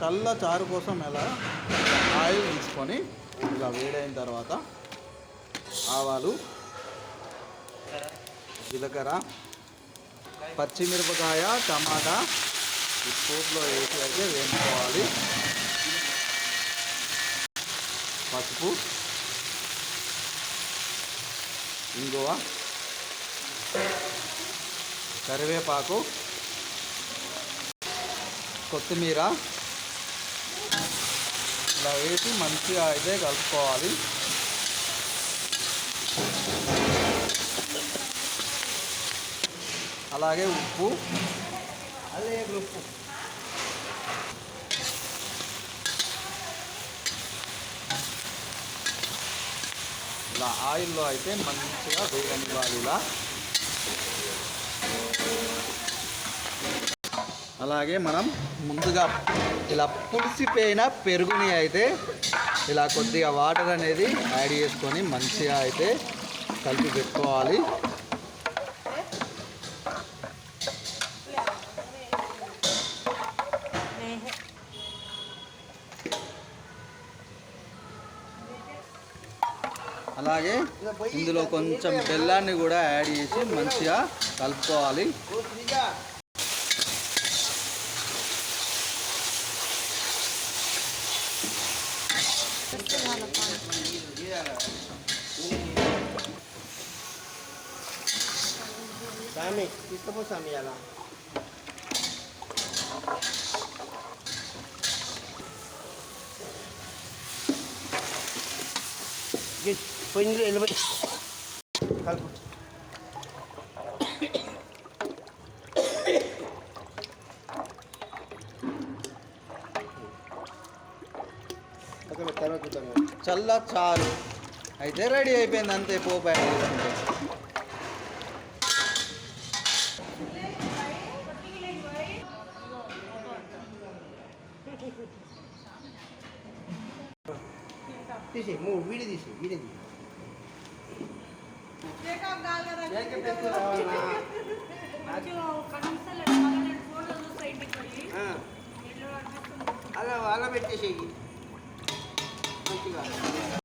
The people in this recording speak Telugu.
కళ్ళ చారు కోసం ఎలా ఆయిల్ తీసుకొని ఇలా వేడైన తర్వాత ఆవాలు జీలకర్ర పచ్చిమిరపకాయ టమాటా ఈ పోపులో వేసి అయితే వేయించుకోవాలి. పసుపు ఇంగువ కరివేపాకు కొత్తిమీర ఇలా వేసి మంచిగా అయితే కలుపుకోవాలి. అలాగే ఉప్పు అదే ఉప్పు. ఇలా ఆయిల్లో అయితే మంచిగా వేగనివ్వాలి ఇలా. అలాగే మనం ముందుగా ఇలా పులిసిపోయిన పెరుగుని అయితే ఇలా కొద్దిగా వాటర్ అనేది యాడ్ చేసుకొని మంచిగా అయితే కలిపి పెట్టుకోవాలి. అలాగే ఇందులో కొంచెం బెల్లాన్ని కూడా యాడ్ చేసి మంచిగా కలుపుకోవాలి. Sami, gusto mo Sami yan ah? Good, pwede nila ilabas. Kalbo. చల్ల చారు అయితే రెడీ అయిపోయింది అంతే పోపు యాడ్ చేసుకుంటే. తీసి మూడు వీడి తీసి వీడి తీసి. అలా అలా పెట్టేసేయి. 시간.